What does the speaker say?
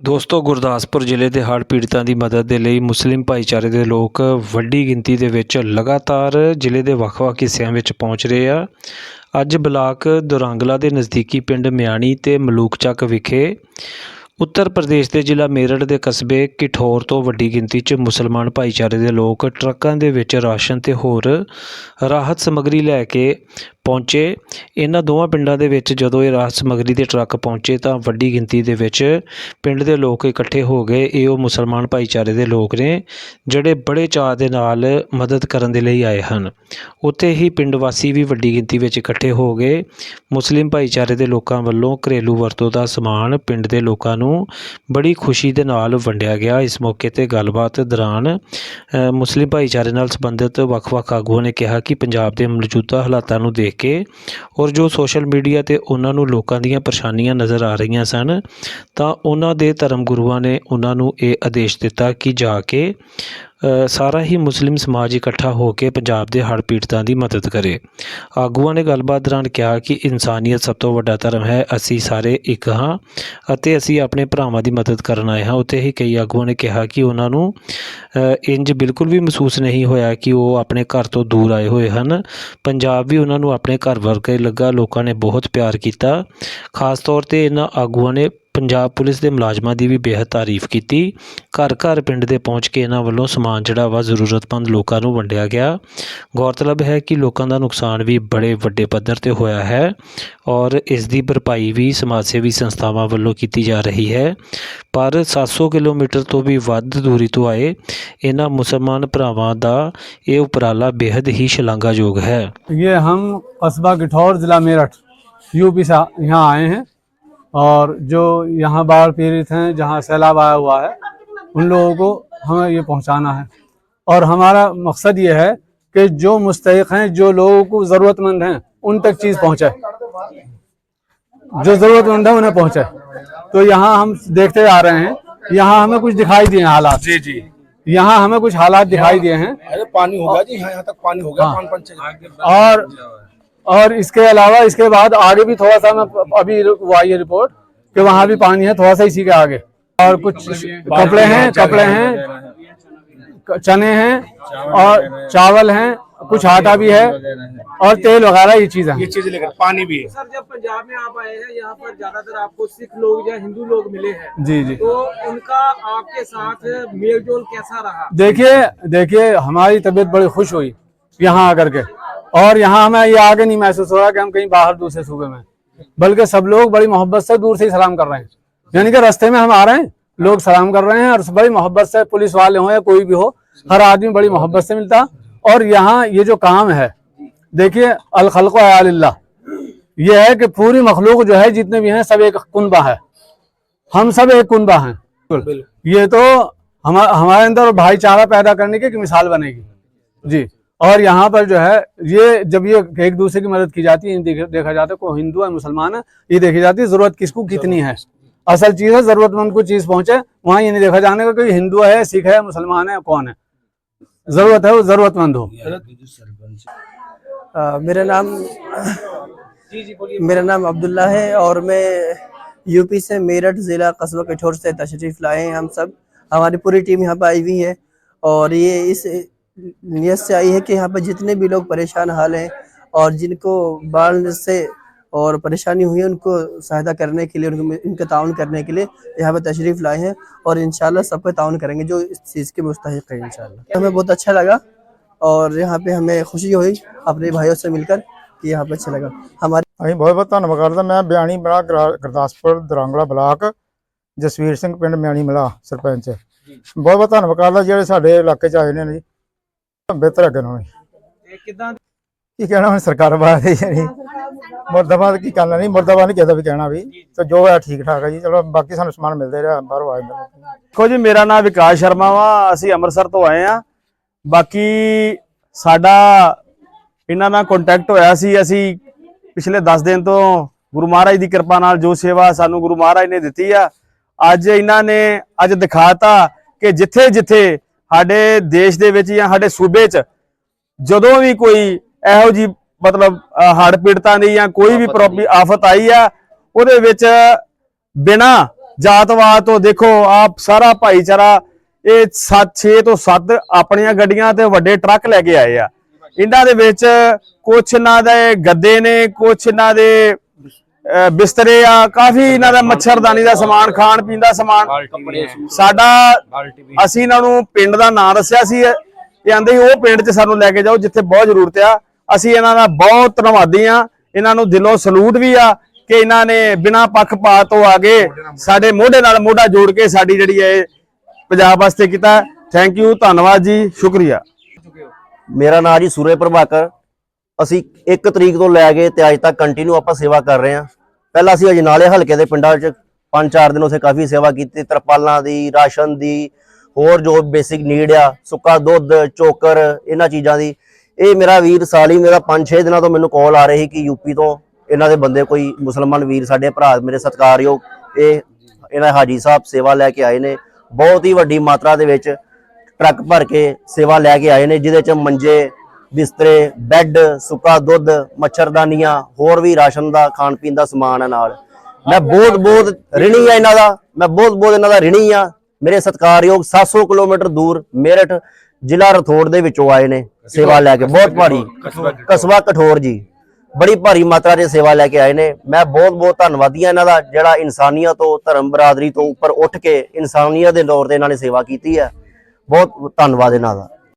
ਦੋਸਤੋ, ਗੁਰਦਾਸਪੁਰ ਜ਼ਿਲ੍ਹੇ ਦੇ ਹੜ੍ਹ ਪੀੜਤਾਂ ਦੀ ਮਦਦ ਦੇ ਲਈ ਮੁਸਲਿਮ ਭਾਈਚਾਰੇ ਦੇ ਲੋਕ ਵੱਡੀ ਗਿਣਤੀ ਦੇ ਵਿੱਚ ਲਗਾਤਾਰ ਜ਼ਿਲ੍ਹੇ ਦੇ ਵੱਖ-ਵੱਖ ਹਿੱਸਿਆਂ ਵਿੱਚ ਪਹੁੰਚ ਰਹੇ ਆ। ਅੱਜ ਬਲਾਕ ਦੁਰੰਗਲਾ ਦੇ ਨਜ਼ਦੀਕੀ ਪਿੰਡ ਮਿਆਣੀ ਤੇ ਮਲੂਕਚੱਕ ਵਿਖੇ ਉੱਤਰ ਪ੍ਰਦੇਸ਼ ਦੇ ਜ਼ਿਲ੍ਹਾ ਮੇਰਠ ਦੇ ਕਸਬੇ ਕਿਠੌਰ ਤੋਂ ਵੱਡੀ ਗਿਣਤੀ 'ਚ ਮੁਸਲਮਾਨ ਭਾਈਚਾਰੇ ਦੇ ਲੋਕ ਟਰੱਕਾਂ ਦੇ ਵਿੱਚ ਰਾਸ਼ਨ ਤੇ ਹੋਰ ਰਾਹਤ ਸਮੱਗਰੀ ਲੈ ਕੇ ਪਹੁੰਚੇ। ਇਹਨਾਂ ਦੋਵਾਂ ਪਿੰਡਾਂ ਦੇ ਵਿੱਚ ਜਦੋਂ ਇਹ ਰਾਹਤ ਸਮੱਗਰੀ ਦੇ ਟਰੱਕ ਪਹੁੰਚੇ ਤਾਂ ਵੱਡੀ ਗਿਣਤੀ ਦੇ ਵਿੱਚ ਪਿੰਡ ਦੇ ਲੋਕ ਇਕੱਠੇ ਹੋ ਗਏ। ਇਹ ਉਹ ਮੁਸਲਮਾਨ ਭਾਈਚਾਰੇ ਦੇ ਲੋਕ ਨੇ ਜਿਹੜੇ ਬੜੇ ਚਾਅ ਦੇ ਨਾਲ ਮਦਦ ਕਰਨ ਦੇ ਲਈ ਆਏ ਹਨ। ਉੱਥੇ ਹੀ ਪਿੰਡ ਵਾਸੀ ਵੀ ਵੱਡੀ ਗਿਣਤੀ ਵਿੱਚ ਇਕੱਠੇ ਹੋ ਗਏ। ਮੁਸਲਿਮ ਭਾਈਚਾਰੇ ਦੇ ਲੋਕਾਂ ਵੱਲੋਂ ਘਰੇਲੂ ਵਰਤੋਂ ਦਾ ਸਮਾਨ ਪਿੰਡ ਦੇ ਲੋਕਾਂ ਨੂੰ ਬੜੀ ਖੁਸ਼ੀ ਦੇ ਨਾਲ ਵੰਡਿਆ ਗਿਆ। ਇਸ ਮੌਕੇ ਤੇ ਗੱਲਬਾਤ ਦੌਰਾਨ ਮੁਸਲਿਮ ਭਾਈਚਾਰੇ ਨਾਲ ਸੰਬੰਧਿਤ ਵੱਖ-ਵੱਖ ਆਗੂਆਂ ਨੇ ਕਿਹਾ ਕਿ ਪੰਜਾਬ ਦੇ ਮੌਜੂਦਾ ਹਾਲਾਤਾਂ ਨੂੰ ਦੇਖ ਕੇ ਔਰ ਜੋ ਸੋਸ਼ਲ ਮੀਡੀਆ ਤੇ ਉਹਨਾਂ ਨੂੰ ਲੋਕਾਂ ਦੀਆਂ ਪਰੇਸ਼ਾਨੀਆਂ ਨਜ਼ਰ ਆ ਰਹੀਆਂ ਸਨ, ਤਾਂ ਉਹਨਾਂ ਦੇ ਧਰਮ ਗੁਰੂਆਂ ਨੇ ਉਹਨਾਂ ਨੂੰ ਇਹ ਆਦੇਸ਼ ਦਿੱਤਾ ਕਿ ਜਾ ਕੇ ਸਾਰਾ ਹੀ ਮੁਸਲਿਮ ਸਮਾਜ ਇਕੱਠਾ ਹੋ ਕੇ ਪੰਜਾਬ ਦੇ ਹੜ੍ਹ ਪੀੜਤਾਂ ਦੀ ਮਦਦ ਕਰੇ। ਆਗੂਆਂ ਨੇ ਗੱਲਬਾਤ ਦੌਰਾਨ ਕਿਹਾ ਕਿ ਇਨਸਾਨੀਅਤ ਸਭ ਤੋਂ ਵੱਡਾ ਧਰਮ ਹੈ ਅਸੀਂ ਸਾਰੇ ਇੱਕ ਹਾਂ ਅਤੇ ਅਸੀਂ ਆਪਣੇ ਭਰਾਵਾਂ ਦੀ ਮਦਦ ਕਰਨ ਆਏ ਹਾਂ। ਉੱਥੇ ਹੀ ਕਈ ਆਗੂਆਂ ਨੇ ਕਿਹਾ ਕਿ ਉਹਨਾਂ ਨੂੰ ਅ, ਇੰਜ ਬਿਲਕੁਲ ਵੀ ਮਹਿਸੂਸ ਨਹੀਂ ਹੋਇਆ ਕਿ ਉਹ ਆਪਣੇ ਘਰ ਤੋਂ ਦੂਰ ਆਏ ਹੋਏ ਹਨ। ਪੰਜਾਬ ਵੀ ਉਹਨਾਂ ਨੂੰ ਆਪਣੇ ਘਰ ਵਰਗਾ ਹੀ ਲੱਗਾ ਲੋਕਾਂ ਨੇ ਬਹੁਤ ਪਿਆਰ ਕੀਤਾ। ਖਾਸ ਤੌਰ ਤੇ ਇਹਨਾਂ ਆਗੂਆਂ ਨੇ ਪੰਜਾਬ ਪੁਲਿਸ ਦੇ ਮੁਲਾਜ਼ਮਾਂ ਦੀ ਵੀ ਬੇਹੱਦ ਤਾਰੀਫ ਕੀਤੀ। ਘਰ ਘਰ ਪਿੰਡ ਦੇ ਪਹੁੰਚ ਕੇ ਇਹਨਾਂ ਵੱਲੋਂ ਸਮਾਨ ਜਿਹੜਾ ਵਾ ਜ਼ਰੂਰਤਮੰਦ ਲੋਕਾਂ ਨੂੰ ਵੰਡਿਆ ਗਿਆ। ਗੌਰਤਲਬ ਹੈ ਕਿ ਲੋਕਾਂ ਦਾ ਨੁਕਸਾਨ ਵੀ ਬੜੇ ਵੱਡੇ ਪੱਧਰ ਤੇ ਹੋਇਆ ਹੈ ਔਰ ਇਸ ਦੀ ਭਰਪਾਈ ਵੀ ਸਮਾਜ ਸੇਵੀ ਸੰਸਥਾਵਾਂ ਵੱਲੋਂ ਕੀਤੀ ਜਾ ਰਹੀ ਹੈ। ਪਰ 700 ਕਿਲੋਮੀਟਰ ਤੋਂ ਵੀ ਵੱਧ ਦੂਰੀ ਤੋਂ ਆਏ ਇਹਨਾਂ ਮੁਸਲਮਾਨ ਭਰਾਵਾਂ ਦਾ ਇਹ ਉਪਰਾਲਾ ਬੇਹੱਦ ਹੀ ਸ਼ਲਾਘਾਯੋਗ ਹੈ। ये ਹਮ ਅਸਬਾ किठौर ਜ਼ਿਲ੍ਹਾ मेरठ, यूपी से यहाँ आए हैं। और जो यहाँ बाढ़ पीड़ित हैं जहाँ सैलाब आया हुआ है उन लोगों को हमें ये पहुँचाना है। और हमारा मकसद ये है कि जो मुस्तक हैं जो लोगों को ज़रूरतमंद हैं उन तक चीज़ पहुँचाए। जो ज़रूरतमंद है उन्हें पहुँचाए। तो यहाँ हम देखते आ रहे हैं यहाँ हमें कुछ दिखाई दिए हालात। जी जी। यहाँ हमें कुछ हालात दिखाई दिए हैं। अरे पानी होगा जी यहाँ तक पानी हो। गया हाँ। और और इसके अलावा इसके बाद आगे भी थोड़ा सा मैं अभी हुआ ये रिपोर्ट कि वहाँ भी पानी है थोड़ा सा इसी के आगे। और कुछ कपड़े हैं। कपड़े हैं चने हैं और चावल हैं कुछ आटा भी है और तेल वगैरह ये चीज़ ये है लेकर पानी भी है। सर जब पंजाब में आप आए हैं यहाँ पर ज़्यादातर आपको सिख लोग या हिंदू लोग मिले हैं। जी जी। तो उनका आपके साथ मेल जोल कैसा रहा? देखिए देखिए हमारी तबीयत बड़ी खुश हुई यहाँ आकर के। और यहाँ हमें ये आगे नहीं महसूस हो रहा कि हम कहीं बाहर दूसरे सूबे में बल्कि सब लोग बड़ी मोहब्बत से दूर से ही सलाम कर रहे हैं। यानी कि रास्ते में हम आ रहे हैं लोग सलाम कर रहे हैं और बड़ी मोहब्बत से पुलिस वाले हों या कोई भी हो हर आदमी बड़ी मोहब्बत से मिलता। और यहाँ ये जो काम है देखिए अल खल्को अल्लाह ये है कि पूरी मखलूक जो है जितने भी हैं सब एक कुनबा है। हम सब एक कुनबा हैं। ये तो हम हमारे अंदर भाईचारा पैदा करने की मिसाल बनेगी। जी। और यहाँ पर जो है ये जब ये एक दूसरे की मदद की जाती है देख- देखा जाता है कोई हिंदू है मुसलमान है ये देखी जाती है ज़रूरत किसको कितनी है? असल चीज़ है जरूरतमंद को चीज़ पहुँचे वहाँ ये नहीं देखा जाने का कि हिंदू है सिख है मुसलमान है कौन है? ज़रूरत है वो जरूरतमंद हो। अ, मेरा नाम मेरा नाम अब्दुल्ला है और मैं यूपी से मेरठ ज़िला कस्बा कठोर से तशरीफ़ लाए हैं हम सब। हमारी पूरी टीम यहाँ पर आई हुई है और ये इस नियत से आई है कि यहाँ पर जितने भी लोग परेशान हाल हैं और जिनको बाढ़ से और परेशानी हुई है उनको सहायता करने के लिए उनको इनका ताउन करने के लिए यहाँ पर तशरीफ़ लाए हैं और इंशाल्लाह सबका ताउन करेंगे जो इस चीज़ के मुस्तक है इंशाल्लाह हमें बहुत अच्छा लगा और यहाँ पे हमें खुशी हुई अपने भाइयों से मिलकर कि यहाँ पे अच्छा लगा हमारे ਅਸੀਂ ਬਹੁਤ ਬਹੁਤ ਧੰਨਵਾਦ ਕਰਦਾ ਮੈਂ ਬਿਆਣੀ ਬੜਾ ਗੁਰਦਾਸਪੁਰ ਦਰਾਂਗਲਾ ਬਲਾਕ ਜਸਵੀਰ ਸਿੰਘ ਪਿੰਡ ਮਿਆਣੀ ਮਲਾ ਸਰਪੰਚ ਬਹੁਤ ਬਹੁਤ ਧੰਨਵਾਦ ਕਰਦਾ ਜਿਹੜੇ ਸਾਡੇ ਇਲਾਕੇ ਚ ਆਏ ਨੇ ਜੀ ਬਿਹਤਰ ਅੱਗੇ ਨੂੰ ਇਹ ਕਿਦਾਂ ਕੀ ਕਹਿਣਾ ਹੁਣ ਸਰਕਾਰ ਬਾਰੇ ਯਾਨੀ? ਮੁਰਦਾਬਾਦ ਕੀ ਕਰਨਾ ਨਹੀਂ ਮੁਰਦਾਬਾਦ ਨਹੀਂ ਕਿਸੇ ਦਾ ਵੀ ਕਹਿਣਾ ਵੀ। ਤੇ ਜੋ ਹੈ ਠੀਕ ਠਾਕ ਹੈ ਜੀ। ਚਲੋ ਬਾਕੀ ਸਾਨੂੰ ਸਮਾਨ ਮਿਲਦੇ ਰਿਹਾ ਬਾਹਰੋਂ ਆ ਜਾਂਦਾ ਦੇਖੋ ਜੀ ਮੇਰਾ ਨਾਮ ਵਿਕਾਸ ਸ਼ਰਮਾ ਵਾ। ਅਸੀਂ ਅੰਮ੍ਰਿਤਸਰ ਤੋਂ ਆਏ ਆ ਬਾਕੀ ਸਾਡਾ ਇਹਨਾਂ ਨਾਲ ਕੰਟੈਕਟ ਹੋਇਆ ਸੀ। ਅਸੀਂ ਪਿਛਲੇ 10 ਦਿਨ ਤੋਂ ਗੁਰੂ ਮਹਾਰਾਜ ਦੀ ਕਿਰਪਾ ਨਾਲ ਜੋ ਸੇਵਾ ਸਾਨੂੰ ਗੁਰੂ ਮਹਾਰਾਜ ਨੇ ਦਿੱਤੀ ਆ ਅੱਜ ਇਹਨਾਂ ਨੇ ਅੱਜ ਦਿਖਾਤਾ ਕਿ ਜਿੱਥੇ ਜਿੱਥੇ ਸਾਡੇ ਦੇਸ਼ ਦੇ ਵਿੱਚ ਜਾਂ ਸਾਡੇ ਸੂਬੇ 'ਚ ਜਦੋਂ ਵੀ ਕੋਈ ਇਹੋ ਜੀ ਮਤਲਬ ਹੜ ਪੀੜਤਾਂ ਦੀ ਜਾਂ ਕੋਈ ਵੀ ਪ੍ਰੋਬਲਮ ਆਫਤ ਆਈ ਆ ਉਹਦੇ ਵਿੱਚ ਬਿਨਾ ਜਾਤਵਾਦ ਤੋਂ ਦੇਖੋ ਆਪ ਸਾਰਾ ਭਾਈਚਾਰਾ ਇਹ 7 6 ਤੋਂ 7 ਆਪਣੀਆਂ ਗੱਡੀਆਂ ਤੇ ਵੱਡੇ ਟਰੱਕ ਲੈ ਕੇ ਆਏ ਆ। ਇਹਨਾਂ ਦੇ ਵਿੱਚ ਕੁਛ ਇਹਨਾਂ ਦੇ ਗੱਦੇ ਨੇ ਕੁਛ ਇਹਨਾਂ ਦੇ ਬਿਸਤਰੇ ਆ ਕਾਫੀ ਇਹਨਾਂ ਦਾ ਮੱਛਰਦਾਨੀ ਦਾ ਸਮਾਨ ਖਾਣ ਪੀਣ ਦਾ ਸਮਾਨ। ਸਾਡਾ ਅਸੀਂ ਇਹਨਾਂ ਨੂੰ ਪਿੰਡ ਦਾ ਨਾਂ ਦੱਸਿਆ ਸੀ ਇਹ ਆਂਦੇ ਉਹ ਪਿੰਡ 'ਚ ਸਾਨੂੰ ਲੈ ਕੇ ਜਾਓ ਜਿੱਥੇ ਬਹੁਤ ਜ਼ਰੂਰਤ ਆ। ਅਸੀਂ ਇਹਨਾਂ ਦਾ ਬਹੁਤ ਧੰਨਵਾਦੀ ਆ। ਇਹਨਾਂ ਨੂੰ ਦਿਲੋਂ ਸਲੂਟ ਵੀ ਆ ਕਿ ਇਹਨਾਂ ਨੇ ਬਿਨਾਂ ਪੱਖਪਾਤ ਤੋਂ ਆ ਕੇ ਸਾਡੇ ਮੋਢੇ ਨਾਲ ਮੋਢਾ ਜੋੜ ਕੇ ਸਾਡੀ ਜਿਹੜੀ ਹੈ ਇਹ ਪੰਜਾਬ ਵਾਸਤੇ ਕੀਤਾ। ਥੈਂਕ ਯੂ ਧੰਨਵਾਦ ਜੀ ਸ਼ੁਕਰੀਆ। ਮੇਰਾ ਨਾਮ ਜੀ ਸੂਰੇ ਪ੍ਰਭਾਕਰ। ਅਸੀਂ 1 ਤਰੀਕ ਤੋਂ ਲੈ ਕੇ ਤੇ ਅੱਜ ਤੱਕ ਕੰਟੀਨਿਊ ਆਪਾਂ ਸੇਵਾ ਕਰ ਰਹੇ ਹਾਂ। ਪਹਿਲਾਂ ਅਸੀਂ ਅਜਨਾਲੇ ਹਲਕੇ ਦੇ ਪਿੰਡਾਂ 'ਚ 5-4 ਦਿਨ ਉੱਥੇ ਕਾਫੀ ਸੇਵਾ ਕੀਤੀ, ਤਰਪਾਲਾਂ ਦੀ, ਰਾਸ਼ਨ ਦੀ, ਹੋਰ ਜੋ ਬੇਸਿਕ ਨੀਡ ਆ, ਸੁੱਕਾ ਦੁੱਧ, ਚੋਕਰ, ਇਹਨਾਂ ਚੀਜ਼ਾਂ ਦੀ। ਇਹ ਮੇਰਾ ਵੀਰ ਸਾਲੀ ਮੇਰਾ 5-6 ਦਿਨਾਂ ਤੋਂ ਮੈਨੂੰ ਕਾਲ ਆ ਰਹੀ ਕਿ ਯੂਪੀ ਤੋਂ। ਇਹਨਾਂ ਦੇ ਬੰਦੇ ਕੋਈ ਮੁਸਲਮਾਨ ਵੀਰ, ਸਾਡੇ ਭਰਾ, ਮੇਰੇ ਸਤਿਕਾਰਯੋਗ, ਇਹ ਇਹਨਾਂ ਹਾਜੀ ਸਾਹਿਬ ਸੇਵਾ ਲੈ ਕੇ ਆਏ ਨੇ। ਬਹੁਤ ਹੀ ਵੱਡੀ ਮਾਤਰਾ ਦੇ ਵਿੱਚ ਟਰੱਕ ਭਰ ਕੇ ਸੇਵਾ ਲੈ ਕੇ ਆਏ ਨੇ, ਜਿਹਦੇ ਚ ਮੰਜੇ ਬਿਸਤਰੇ, ਬੈੱਡ, ਸੁੱਕਾ ਦੁੱਧ, ਮੱਛਰਦਾਨੀਆਂ, ਹੋਰ ਵੀ ਰਾਸ਼ਨ ਦਾ, ਖਾਣ ਪੀਣ ਦਾ ਸਮਾਨ ਹੈ ਨਾਲ। ਮੈਂ ਬਹੁਤ ਬਹੁਤ ਰਿਣੀ ਆ ਇਹਨਾਂ ਦਾ, ਮੈਂ ਬਹੁਤ ਬਹੁਤ ਇਹਨਾਂ ਦਾ ਰਿਣੀ ਆ। ਮੇਰੇ ਸਤਿਕਾਰਯੋਗ 700 ਕਿਲੋਮੀਟਰ ਦੂਰ ਮੇਰਠ ਜ਼ਿਲ੍ਹਾ ਰਥੋੜ ਦੇ ਵਿੱਚੋਂ ਆਏ ਨੇ ਸੇਵਾ ਲੈ ਕੇ। ਬਹੁਤ ਭਾਰੀ। ਕਸਬਾ ਕਠੋਰ ਜੀ। ਬੜੀ ਭਾਰੀ ਮਾਤਰਾ 'ਚ ਸੇਵਾ ਲੈ ਕੇ ਆਏ ਨੇ। ਮੈਂ ਬਹੁਤ ਬਹੁਤ ਧੰਨਵਾਦੀ ਹਾਂ ਇਹਨਾਂ ਦਾ, ਜਿਹੜਾ ਇਨਸਾਨੀਅਤ ਤੋਂ, ਧਰਮ ਬਰਾਦਰੀ ਤੋਂ ਉੱਪਰ ਉੱਠ ਕੇ ਇਨਸਾਨੀਅਤ ਦੇ ਤੌਰ ਤੇ ਇਹਨਾਂ ਨੇ ਸੇਵਾ ਕੀਤੀ ਹੈ। ਬਹੁਤ ਧੰਨਵਾਦ ਇਹਨਾਂ ਦਾ।